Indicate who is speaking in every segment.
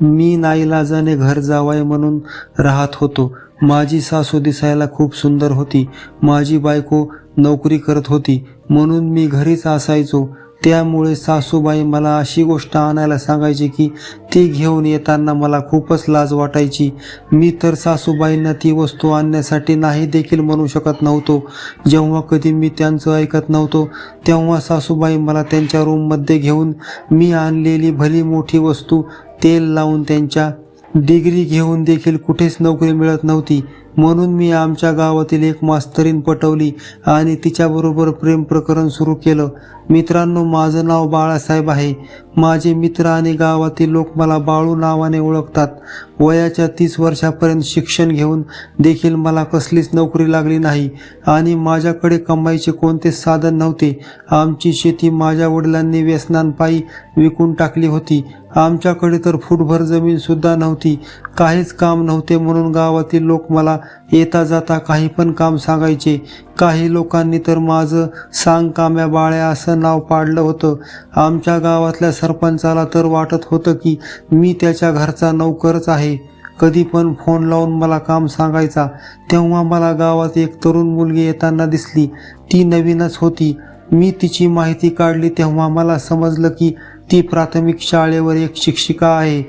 Speaker 1: मी नाईलाजाने घर जावाय म्हणून राहत होतो. माझी सासू दिसायला खूप सुंदर होती. माझी बायको नोकरी करत होती. म्हणून मी घरीच असायचो. त्यामुळे सासूबाई मला अशी गोष्ट आणायला सांगायची की ती घेऊन येताना मला खूपच लाज वाटायची. मी तर सासूबाईंना ती वस्तू आणण्यासाठी नाही देखील म्हणू शकत नव्हतो. जेव्हा कधी मी त्यांचं ऐकत नव्हतो तेव्हा सासूबाई मला त्यांच्या रूममध्ये घेऊन मी आणलेली भली मोठी वस्तू तेल लावून त्यांच्या डिग्री घेऊन देखील कुठेच नोकरी मिळत नव्हती. म्हणून मी आमच्या गावातील एक मास्तरीन पटवली आणि तिच्याबरोबर प्रेम प्रकरण सुरू केलं. मित्रांनो माझं नाव बाळासाहेब आहे. माझे मित्र आणि गावातील लोक मला बाळू नावाने ओळखतात. वयाच्या तीस वर्षापर्यंत शिक्षण घेऊन देखील मला कसलीच नोकरी लागली नाही आणि माझ्याकडे कमाईचे कोणतेच साधन नव्हते. आमची शेती माझ्या वडिलांनी व्यसनांपायी विकून टाकली होती. आमच्याकडे तर फुटभर जमीन सुद्धा नव्हती. काहीच काम नव्हते म्हणून गावातील लोक मला येता जाता काही पण काम सांगायचे. काही लोकांनी तर माझं सांग काम्या बाळ्या असं नाव पाडलं होतं. आमच्या गावातल्या सरपंचाला तर वाटत होतं की मी त्याच्या घरचा नौकरच आहे. कधी पण फोन लावून मला काम सांगायचा. तेव्हा मला गावात एक तरुण मुलगी येताना दिसली. ती नवीनच होती. मी तिची माहिती काढली तेव्हा मला समजलं की ती प्राथमिक शाळेवर एक शिक्षिका आहे.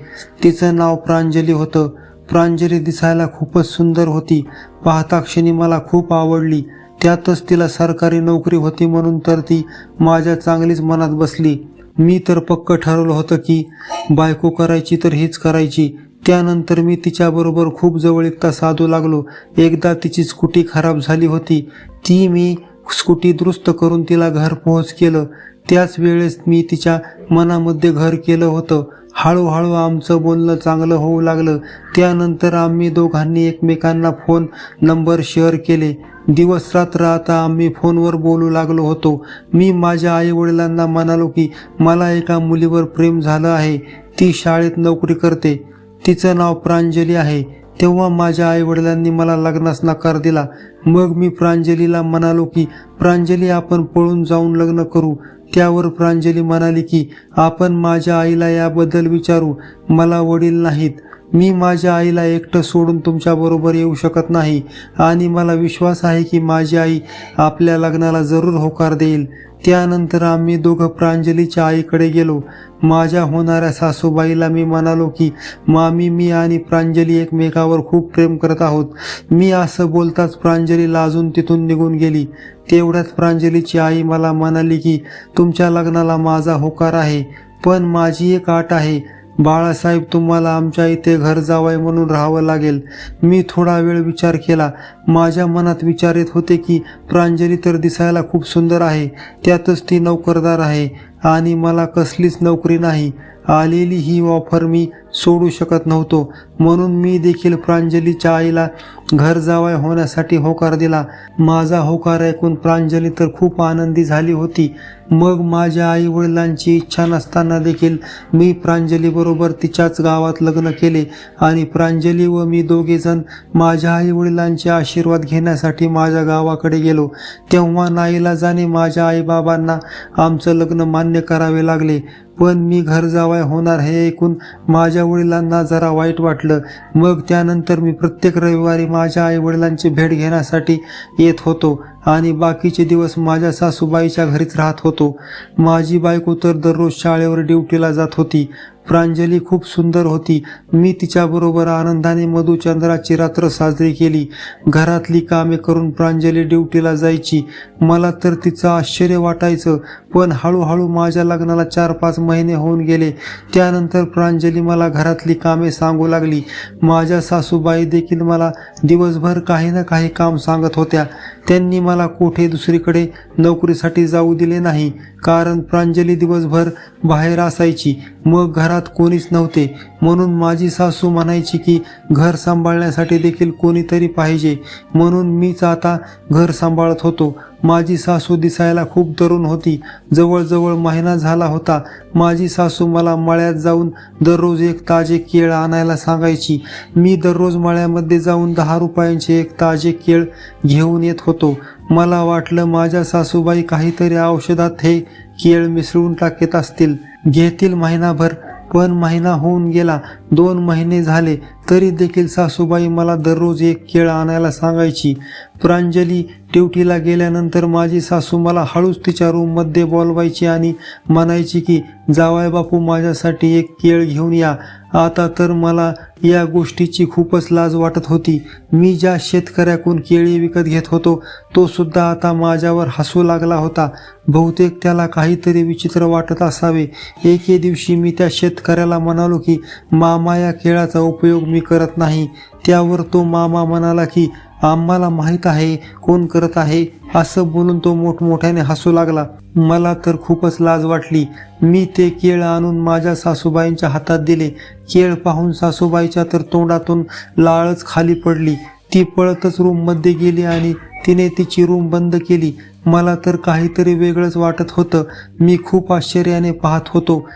Speaker 1: तिचं नाव प्रांजली होतं. प्रांजली दिसायला खूपच सुंदर होती. पाहता क्षणी मला खूप आवडली. त्यातच तिला सरकारी नोकरी होती म्हणून तर ती माझ्या चांगलीच मनात बसली. मी तर पक्क ठरवलं होतं की बायको करायची तर हीच करायची. त्यानंतर मी तिच्याबरोबर खूप जवळीकता साधू लागलो. एकदा तिची स्कूटी खराब झाली होती. ती मी स्कूटी दुरुस्त करून तिला घर पोहोच केलं. त्याच वेळेस मी तिच्या मनामध्ये घर केलं होतं. हळूहळू आमचं बोलणं चांगलं होऊ लागलं. त्यानंतर आम्ही दोघांनी एकमेकांना फोन नंबर शेअर केले. दिवस रात्र आता आम्ही फोनवर बोलू लागलो होतो. मी माझ्या आई वडिलांना म्हणालो की मला एका मुलीवर प्रेम झालं आहे. ती शाळेत नोकरी करते. तिचं नाव प्रांजली आहे. तेव्हा माझ्या आई वडिलांनी मला लग्नास नकार दिला. मग मी प्रांजलीला म्हणालो की प्रांजली आपण पळून जाऊन लग्न करू. त्यावर प्रांजली म्हणाली की आपण माझ्या आईला याबद्दल विचारू. मला वडील नाहीत. मी माझ्या आईला एकटं सोडून तुमच्याबरोबर येऊ शकत नाही. आणि मला विश्वास आहे की माझी आई आपल्या लग्नाला जरूर होकार देईल. त्यानंतर आम्ही दोघं प्रांजलीच्या आईकडे गेलो. माझ्या होणाऱ्या सासूबाईला मी म्हणालो की मामी मी आणि प्रांजली एकमेकावर खूप प्रेम करत आहोत. मी असं बोलताच प्रांजली लाजून तिथून निघून गेली. तेवढ्यात प्रांजलीची आई मला म्हणाली की तुमच्या लग्नाला माझा होकार आहे पण माझी एक आट आहे. बाळासाहेब तुम्हाला आमच्या इथे घर जावाय म्हणून राहावं लागेल. मी थोडा वेळ विचार केला. माझ्या मनात विचार येत होते की प्रांजली तर दिसायला खूप सुंदर आहे. त्यातच ती नोकरदार आहे. आणि मला कसलीच नोकरी नाही. आलेली ही ऑफर मी सोडू शकत नव्हतो. म्हणून मी देखील प्रांजलीच्या आईला घर जावाय होण्यासाठी होकार दिला. माझा होकार ऐकून प्रांजली तर खूप आनंदी झाली होती. मग माझ्या आई वडिलांची इच्छा नसताना देखील मी प्रांजलीबरोबर तिच्याच गावात लग्न केले आणि प्रांजली व मी दोघेजण माझ्या आई वडिलांचे आशीर्वाद घेण्यासाठी माझ्या गावाकडे गेलो. तेव्हा नाईला जाणे माझ्या आईबाबांना आमचं लग्न मान्य करावे लागले. पण मी घर जावाय होणार हे ऐकून माझ्या वडिलांना जरा वाईट वाटलं. मग त्यानंतर मी प्रत्येक रविवारी माझ्या आई वडिलांची भेट घेण्यासाठी येत होतो आणि बाकीचे दिवस माझ्या सासूबाईच्या घरीच राहत होतो. माझी बायको तर दररोज शाळेवर ड्युटीला जात होती. प्रांजली खूप सुंदर होती. मी तिच्याबरोबर आनंदाने मधुचंद्राची रात्र साजरी केली. घरातली कामे करून प्रांजली ड्युटीला जायची. मला तर तिचं आश्चर्य वाटायचं पण हळूहळू माझ्या लग्नाला चार पाच महिने होऊन गेले. त्यानंतर प्रांजली मला घरातली कामे सांगू लागली. माझ्या सासूबाई देखील मला दिवसभर काही ना काही काम सांगत होत्या. त्यांनी मला कोठे दुसरीकडे नोकरीसाठी जाऊ दिले नाही कारण प्रांजली दिवसभर बाहेर असायची. मग घरात कोणीच नव्हते. म्हणून माझी सासू म्हणायची की घर सांभाळण्यासाठी देखील कोणीतरी पाहिजे. म्हणून मीच आता घर सांभाळत होतो. माझी सासू दिसायला खूप तरुण होती. जवळजवळ महिना झाला होता. माझी सासू मला मळ्यात जाऊन दररोज एक ताजे केळ आणायला सांगायची. मी दररोज मळ्यामध्ये जाऊन दहा रुपयांचे एक ताजे केळ घेऊन येत होतो. मला वाटलं माझ्या सासूबाई काहीतरी औषधात हे केळ मिसळून टाकत असतील. घेतील महिनाभर. पण महिना होऊन गेला. दोन महिने झाले तरी देखील सासूबाई मला दररोज एक केळ आणायला सांगायची. प्रांजली ड्युटीला गेल्यानंतर माझी सासू मला हळूच तिच्या रूममध्ये बोलवायची आणि म्हणायची की जावाय बापू माझ्यासाठी एक केळ घेऊन या. आता तर मला या गोष्टीची खूपच लाज वाटत होती. मी ज्या शेतकऱ्याकडून केळी विकत घेत होतो तो सुद्धा आता माझ्यावर हसू लागला होता. बहुतेक त्याला काहीतरी विचित्र वाटत असावे. एके दिवशी मी त्या शेतकऱ्याला म्हणालो की मामा या केळाचा उपयोग मी करत नाही. त्यावर तो मामा म्हणाला की आम्हाला माहीत आहे कोण करत आहे. असं बोलून तो मोठमोठ्याने हसू लागला. मला तर खूपच लाज वाटली. मी ते केळ आणून माझ्या सासूबाईंच्या हातात दिले. केळ पाहून सासूबाईच्या तर तोंडातून लाळच खाली पडली. ती पळतच रूममध्ये गेली आणि तिने तिची रूम बंद केली. मला तर काहीतरी वेगळंच वाटत होतं. मी खूप आश्चर्याने पाहत होतो.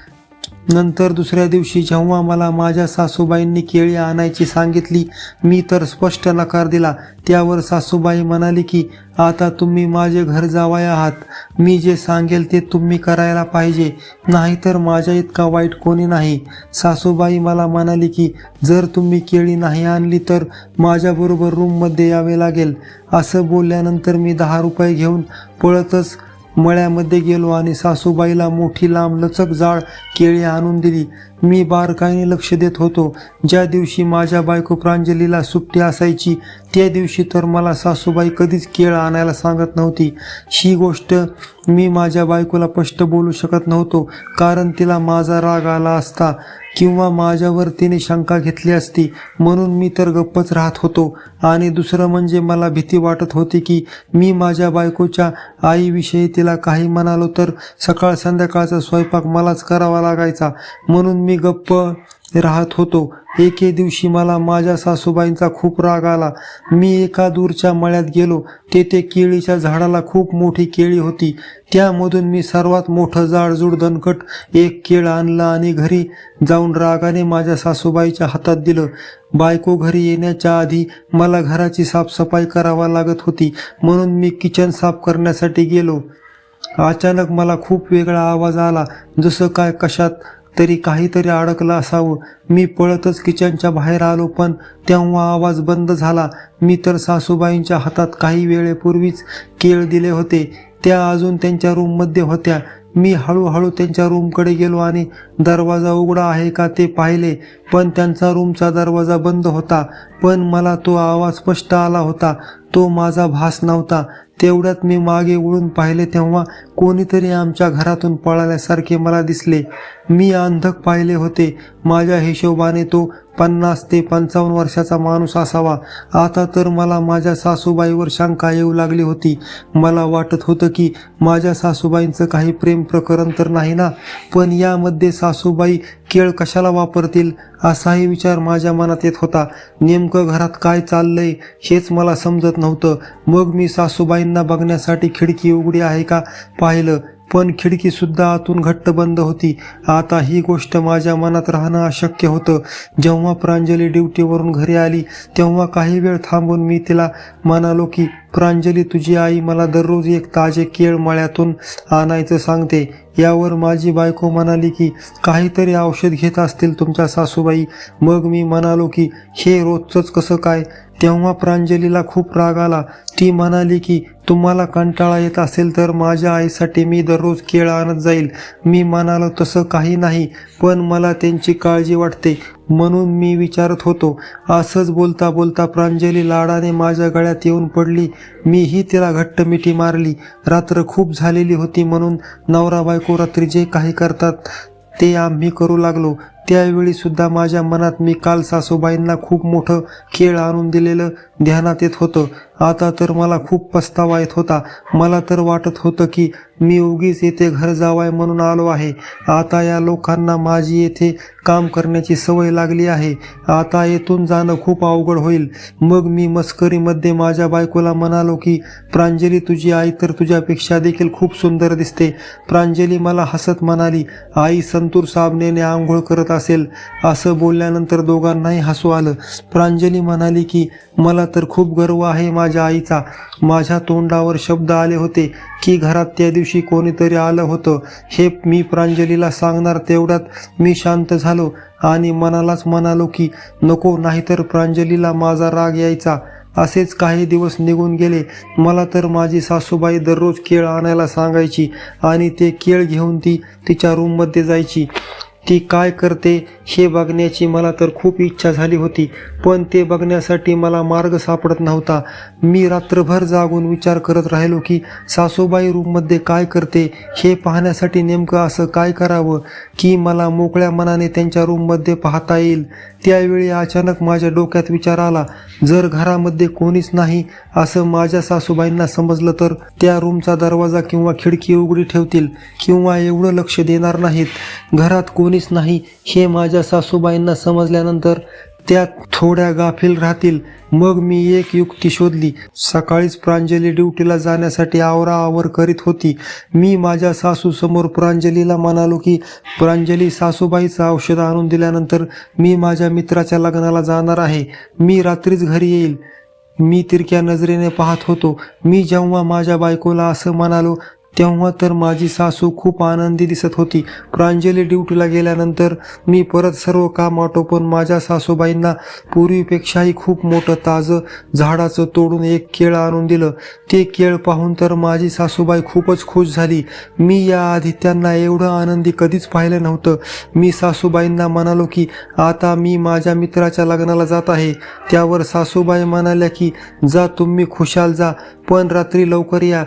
Speaker 1: नंतर दुसऱ्या दिवशी जेव्हा मला माझ्या सासूबाईंनी केळी आणायची सांगितली मी तर स्पष्ट नकार दिला. त्यावर सासूबाई म्हणाली की आता तुम्ही माझे घर जावाय आहात. मी जे सांगेल ते तुम्ही करायला पाहिजे. नाहीतर माझ्या इतका वाईट कोणी नाही. सासूबाई मला म्हणाली की जर तुम्ही केळी नाही आणली तर माझ्याबरोबर रूममध्ये यावे लागेल. असं बोलल्यानंतर मी दहा रुपये घेऊन पळतच मळ्यामध्ये गेलो आणि सासूबाईला मोठी लांब लचक जाळ केळी आणून दिली. मी बारकाईने लक्ष देत होतो. ज्या दिवशी माझ्या बायको प्रांजलीला सुट्टी असायची त्या दिवशी तर मला सासूबाई कधीच केळ आणायला सांगत नव्हती. ही गोष्ट मी माझ्या बायकोला स्पष्ट बोलू शकत नव्हतो कारण तिला माझा राग आला असता. किंवा माझ्यावर तिने शंका घेतली असती म्हणून मी तर गप्पच राहत होतो. आणि दुसरं म्हणजे मला भीती वाटत होती की मी माझ्या बायकोच्या आईविषयी तिला काही म्हणालो तर सकाळ संध्याकाळचा स्वयंपाक मलाच करावा लागायचा. म्हणून मी गप्प राहत होतो. एके दिवशी मला माझ्या सासूबाईंचा खूप राग आला. मी एका दूरच्या मळ्यात गेलो. तेथे केळीच्या झाडाला खूप मोठी केळी होती. त्यामधून मी सर्वात मोठं जाडजूड दणकट एक केळ आणलं आणि घरी जाऊन रागाने माझ्या सासूबाईच्या हातात दिलं. बायको घरी येण्याच्या आधी मला घराची साफसफाई करावा लागत होती. म्हणून मी किचन साफ करण्यासाठी गेलो. अचानक मला खूप वेगळा आवाज आला. जसं काय कशात तरी काहीतरी अडकलं असावं. मी पळतच किचनच्या बाहेर आलो पण तेव्हा आवाज बंद झाला. मी तर सासूबाईंच्या हातात काही वेळेपूर्वीच केळ दिले होते. त्या अजून त्यांच्या रूममध्ये होत्या. मी हळूहळू त्यांच्या रूमकडे गेलो आणि दरवाजा उघडा आहे का ते पाहिले. पण त्यांचा रूमचा दरवाजा बंद होता. पण मला तो आवाज स्पष्ट आला होता. तो माझा भास नव्हता. तेवढ्यात मी मागे वळून पाहिले तेव्हा कोणीतरी आमच्या घरातून पळाल्यासारखे मला दिसले. मी अंधक पाहिले होते. माझ्या हिशोबाने तो पन्नास ते पंचावन्न वर्षाचा माणूस असावा. आता तर मला माझ्या सासूबाईवर शंका येऊ लागली होती. मला वाटत होतं की माझ्या सासूबाईंचं काही प्रेम प्रकरण तर नाही ना? पण यामध्ये सासूबाई केळ कशाला वापरतील? असाही विचार माझ्या मनात येत होता. नेमकं घरात काय चाललंय हेच मला समजत नव्हतं. मग मी सासूबाईंना बघण्यासाठी खिडकी उघडी आहे का पाहिलं. पण खिडकी सुद्धा आतून घट्ट बंद होती. आता ही गोष्ट माझ्या मनात राहणं अशक्य होतं. जेव्हा प्रांजली ड्युटीवरून घरी आली तेव्हा काही वेळ थांबून मी तिला म्हणालो की प्रांजली तुझी आई मला दररोज एक ताजे केळ मळ्यातून आणायचं सांगते. यावर माझी बायको म्हणाली की काहीतरी औषध घेत असतील तुमच्या सासूबाई. मग मी म्हणालो की हे रोजचंच कसं काय? तेव्हा प्रांजलीला खूप राग आला. ती म्हणाली की तुम्हाला कंटाळा येत असेल तर माझ्या आईसाठी मी दररोज केळ आणत जाईल. मी म्हणालो तसं काही नाही पण मला त्यांची काळजी वाटते. म्हणून मी विचारत होतो. असंच बोलता बोलता प्रांजली लाडाने माझ्या गळ्यात येऊन पडली. मीही तिला घट्ट मिठी मारली. रात्र खूप झालेली होती म्हणून नवरा बायको रात्री जे काही करतात ते आम्ही करू लागलो. त्यावेळी सुद्धा माझ्या मनात मी काल सासूबाईंना खूप मोठं खेळ आणून दिलेलं ध्यानात येत होतं. आता तर मला खूप पस्तावा येत होता. मला तर वाटत होतं की मी उगीच येथे घर जावाय म्हणून आलो आहे. आता या लोकांना माझी येथे काम करण्याची सवय लागली आहे. आता येथून जाणं खूप अवघड होईल. मग मी मस्करीमध्ये माझ्या बायकोला म्हणालो की प्रांजली तुझी आई तर तुझ्यापेक्षा देखील खूप सुंदर दिसते. प्रांजली मला हसत म्हणाली आई संतूर साबणेने आंघोळ करत असेल. असं बोलल्यानंतर दोघांनाही हसू आलं. प्रांजली म्हणाली की मला तर खूप गर्व आहे माझ्या आईचा. माझ्या तोंडावर शब्द आले होते की घरात त्या दिवशी कोणीतरी आलं होतं. हे मी प्रांजलीला सांगणार तेवढ्यात मी शांत झालो आणि मनालाच म्हणालो की नको नाहीतर प्रांजलीला माझा राग यायचा. असेच काही दिवस निघून गेले. मला तर माझी सासूबाई दररोज केळ आणायला सांगायची आणि ते केळ घेऊन ती तिच्या रूममध्ये जायची. ती काय करते हे बघण्याची मला तर खूप इच्छा झाली होती. पण ते बघण्यासाठी मला मार्ग सापडत नव्हता. मी रात्रभर जागून विचार करत राहिलो की सासूबाई रूममध्ये काय करते हे पाहण्यासाठी नेमकं असं काय करावं की मला मोकळ्या मनाने त्यांच्या रूममध्ये पाहता येईल. त्यावेळी अचानक माझ्या डोक्यात विचार आला जर घरामध्ये कोणीच नाही असं माझ्या सासूबाईंना समजलं तर त्या रूमचा दरवाजा किंवा खिडकी उघडी ठेवतील किंवा एवढं लक्ष देणार नाहीत. घरात कोणीच नाही हे माझ्या सासूबाईंना समजल्यानंतर त्या थोड्या गाफील राहतील. मग मी एक युक्ती शोधली. सकाळीच प्रांजली ड्युटीला जाण्यासाठी आवराआवर करीत होती. मी माझ्या सासूसमोर प्रांजलीला म्हणालो की प्रांजली सासूबाईचं औषध आणून दिल्यानंतर मी माझ्या मित्राच्या लग्नाला जाणार आहे. मी रात्रीच घरी येईल. मी तिरक्या नजरेने पाहत होतो. मी जेव्हा माझ्या बायकोला असं म्हणालो तेव्हा तर माझी सासू खूप आनंदी दिसत होती. प्रांजली ड्युटीला गेल्यानंतर मी परत सर्व काम आटोपून माझ्या सासूबाईंना पूर्वीपेक्षाही खूप मोठं ताजं झाडाचं तोडून एक केळ आणून दिलं. ते केळ पाहून तर माझी सासूबाई खूपच खुश झाली. मी याआधी त्यांना एवढं आनंदी कधीच पाहिलं नव्हतं. मी सासूबाईंना म्हणालो की आता मी माझ्या मित्राच्या लग्नाला जात आहे. त्यावर सासूबाई म्हणाल्या की जा तुम्ही खुशाल जा पण रात्री लवकर या.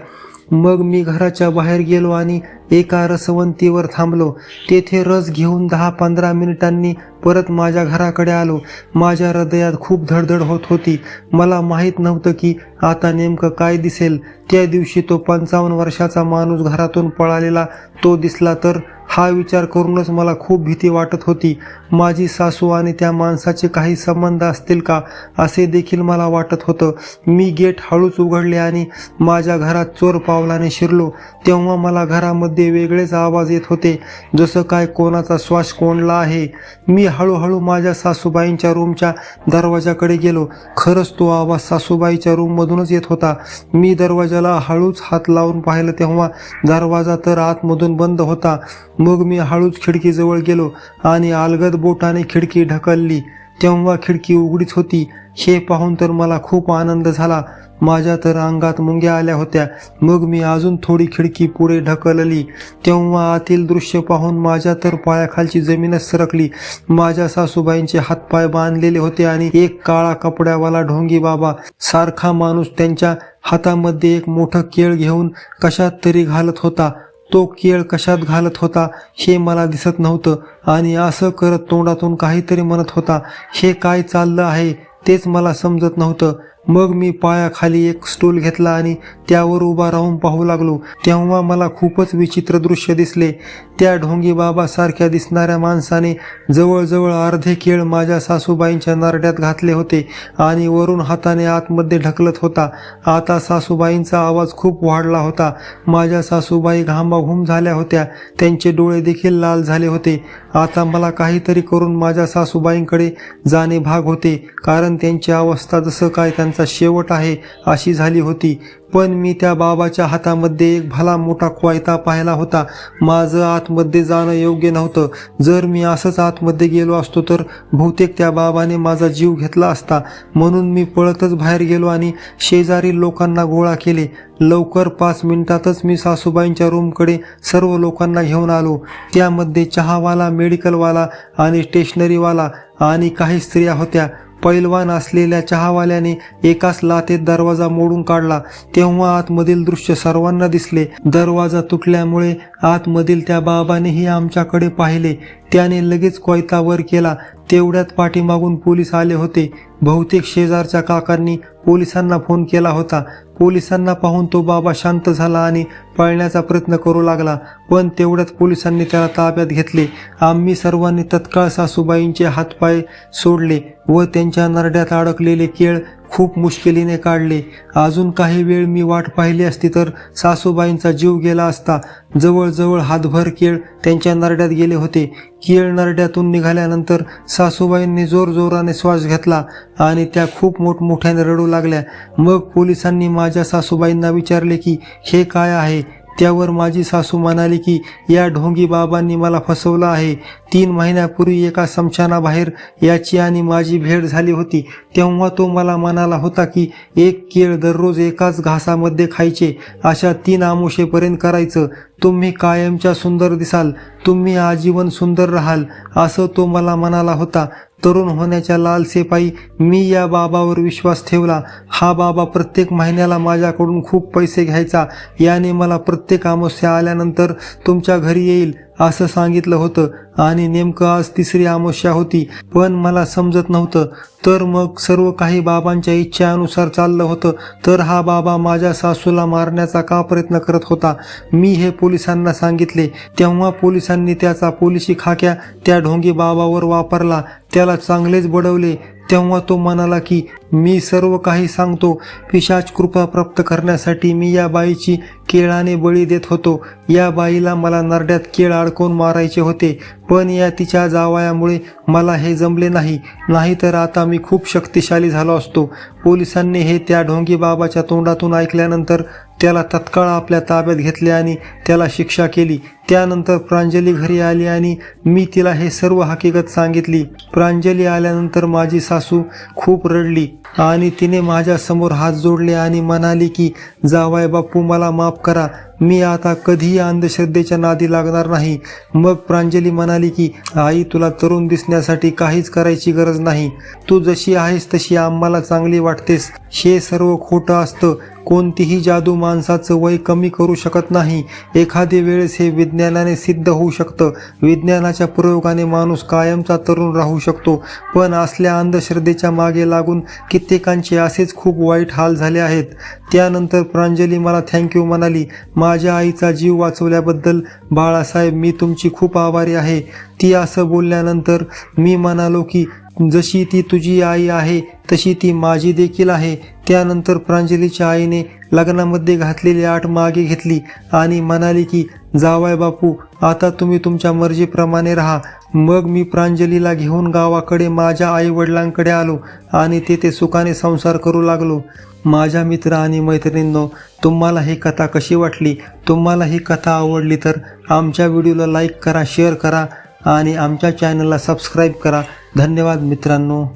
Speaker 1: मग मी घराच्या बाहेर गेलो आणि एका रसवंतीवर थांबलो. तेथे रस घेऊन दहा पंधरा मिनिटांनी परत माझ्या घराकडे आलो. माझ्या हृदयात खूप धडधड होत होती. मला माहीत नव्हतं की आता नेमकं काय दिसेल. त्या दिवशी तो पंचावन्न वर्षाचा माणूस घरातून पळालेला तो दिसला तर हा विचार करूनच मला खूप भीती वाटत होती. माझी सासू आणि त्या माणसाचे काही संबंध असतील का असे देखील मला वाटत होतं. मी गेट हळूच उघडले आणि माझ्या घरात चोर पावलाने शिरलो. तेव्हा मला घरामध्ये वेगळेच आवाज येत होते. जसं काय कोणाचा श्वास कोंडला आहे. मी हळूहळू माझ्या सासूबाईंच्या रूमच्या दरवाजाकडे गेलो. खरंच तो आवाज सासूबाईच्या रूममधूनच येत होता. मी दरवाजाला हळूच हात लावून पाहिलं तेव्हा दरवाजा तर आतमधून बंद होता. मग मी हळूच खिडकीजवळ गेलो आणि अलगद बोटाने खिडकी ढकलली. तेव्हा खिडकी उघडीच होती. हे पाहून तर मला खूप आनंद झाला. माझ्या तर अंगात मुंग्या आल्या होत्या. मग मी अजून थोडी खिडकी पुढे ढकलली. तेव्हा आतील दृश्य पाहून माझ्या तर पायाखालची जमीनच सरकली. माझ्या सासूबाईंचे हातपाय बांधलेले होते आणि एक काळा कपड्यावाला ढोंगी बाबा सारखा माणूस त्यांच्या हातामध्ये एक मोठं केळ घेऊन कशात तरी घालत होता. तो केळ कशात घालत होता हे मला दिसत नव्हतं आणि असं करत तोंडातून काहीतरी म्हणत होता हे काय चाललं आहे? तेच मला समजत नव्हतं. मग मी पायाखाली एक स्टूल घेतला आणि त्यावर उभा राहून पाहू लागलो. तेव्हा मला खूपच विचित्र दृश्य दिसले. त्या ढोंगी बाबासारख्या दिसणाऱ्या माणसाने जवळजवळ अर्धे केळ माझ्या सासूबाईंच्या नारड्यात घातले होते आणि वरून हाताने आतमध्ये ढकलत होता. आता सासूबाईंचा आवाज खूप वाढला होता. माझ्या सासूबाई घामाघूम झाल्या होत्या. त्यांचे डोळे देखील लाल झाले होते. आता मला काहीतरी करून माझ्या सासूबाईंकडे जाणे भाग होते कारण त्यांची अवस्था जसं काय त्यांचं शेवट आहे अशी झाली होती. पण मी त्या बाबाच्या हातामध्ये एक भला मोठा क्वायता पाहिला होता. माझं आतमध्ये जाणं योग्य नव्हतं. जर मी असंच आतमध्ये गेलो असतो तर बहुतेक त्या बाबाने माझा जीव घेतला असता. म्हणून मी पळतच बाहेर गेलो आणि शेजारी लोकांना गोळा केले. लवकर पाच मिनिटातच मी सासूबाईंच्या रूमकडे सर्व लोकांना घेऊन आलो. त्यामध्ये चहावाला मेडिकलवाला आणि स्टेशनरीवाला आणि काही स्त्रिया होत्या. पैलवान असलेल्या चहावाल्याने एकाच लातेत दरवाजा मोडून काढला. तेव्हा आतमधील दृश्य सर्वांना दिसले. दरवाजा तुटल्यामुळे आतमधील त्या बाबानेही आमच्याकडे पाहिले. त्याने लगेच कोयता वर केला. तेवढ्यात पाठीमागून पोलीस आले होते. बहुतेक शेजारच्या काकांनी पोलिसांना फोन केला होता. पोलिसांना पाहून तो बाबा शांत झाला आणि पळण्याचा प्रयत्न करू लागला पण तेवढ्यात पोलिसांनी त्याला ताब्यात घेतले. आम्ही सर्वांनी तत्काळ सासूबाईंचे हातपाय सोडले व त्यांच्या नरड्यात अडकलेले केळ खूप मुश्किलीने काढले. अजून काही वेळ मी वाट पाहिली असती तर सासूबाईंचा जीव गेला असता. जवळजवळ हातभर केळ त्यांच्या नरड्यात गेले होते. केळ नरड्यातून निघाल्यानंतर सासूबाईंनी जोरजोराने श्वास घेतला. आणि त्या खूप मोठमोठ्याने रडू लागल्या. मग पोलिसांनी माझ्या सासूबाईंना विचारले की हे काय आहे? त्यावर माझी सासू म्हणाली की या ढोंगी बाबांनी मला फसवलं आहे. तीन महिन्यापूर्वी एका समशानाबाहेर याची आणि माझी भेट झाली होती. तेव्हा तो मला म्हणाला होता की एक केळ दररोज एकाच घासामध्ये खायचे. अशा तीन आमुषेपर्यंत करायचं. तुम्ही कायमच्या सुंदर दिसाल. तुम्ही आजीवन सुंदर राहाल असं तो मला म्हणाला होता. तरुण होण्याच्या लालसेपायी मी या बाबावर विश्वास ठेवला. हा बाबा प्रत्येक महिन्याला माझ्याकडून खूप पैसे घ्यायचा. याने मला प्रत्येक अमावस्या आल्यानंतर तुमच्या घरी येईल. असं सांगितलं होतं. आणि नेमकं आज तिसरी अमावस्या होती. पण मला समजत नव्हतं. तर मग सर्व काही बाबांच्या इच्छेनुसार चाललं होतं. तर हा बाबा माझ्या सासूला मारण्याचा का प्रयत्न करत होता? मी हे पोलिसांना सांगितले. तेव्हा पोलिसांनी त्याचा पोलिशी खाक्या त्या ढोंगी बाबावर वापरला. त्याला चांगलेच बडवले. तेव्हा तो म्हणाला की मी सर्व काही सांगतो. पिशाच कृपा प्राप्त करण्यासाठी मी या बाईची केळाने बळी देत होतो. या बाईला मला नरड्यात केळ अडकवून मारायचे होते. पण या तिच्या जावयामुळे मला हे जमले नाही. नाहीतर आता मी खूप शक्तिशाली झालो असतो. पोलिसांनी हे त्या ढोंगी बाबाच्या तोंडातून ऐकल्यानंतर त्याला तत्काळ आपल्या ताब्यात घेतले आणि त्याला शिक्षा केली. त्यानंतर प्रांजली घरी आली आणि मी तिला हे सर्व हकीकत सांगितली. प्रांजली आल्यानंतर माझी सासू खूप रडली आणि तिने माझ्यासमोर हात जोडले आणि म्हणाली की जावाय बापू मला माफ करा. मी आता कधीही अंधश्रद्धेच्या नादी लागणार नाही. मग प्रांजली म्हणाली की आई तुला तरुण दिसण्यासाठी काहीच करायची गरज नाही. तू जशी आहेस तशी आम्हाला चांगली वाटतेस. हे सर्व खोटं असतं. कोणतीही जादू माणसाचं वय कमी करू शकत नाही. एखादी वेळेस हे विज्ञानाने सिद्ध होऊ शकतं. विज्ञानाच्या प्रयोगाने माणूस कायमचा तरुण राहू शकतो. पण असल्या अंधश्रद्धेच्या मागे लागून कित्येकांचे असेच खूप वाईट हाल झाले आहेत. त्यानंतर प्रांजली मला थँक्यू म्हणाली माझ्या आईचा जीव वाचवल्याबद्दल बाळासाहेब मी तुमची खूप आभारी आहे. ती असं बोलल्यानंतर मी म्हणालो की जशी ती तुझी आई आहे तशी ती माझी देखील आहे. त्यानंतर प्रांजलीच्या आईने लग्नामध्ये घातलेली आठ मागे घेतली आणि म्हणाली की जावाय बापू आता तुम्ही तुमच्या मर्जीप्रमाणे राहा. मग मी प्रांजलीला घेऊन गावाकडे माझ्या आई वडिलांकडे आलो आणि तेथे सुखाने संसार करू लागलो. माझ्या मित्र आणि मैत्रिणींनो तुम्हाला ही कथा कशी वाटली? तुम्हाला ही कथा आवडली तर आमच्या व्हिडिओला लाईक करा शेअर करा आणि आमच्या चॅनलला सबस्क्राईब करा. धन्यवाद मित्रांनो.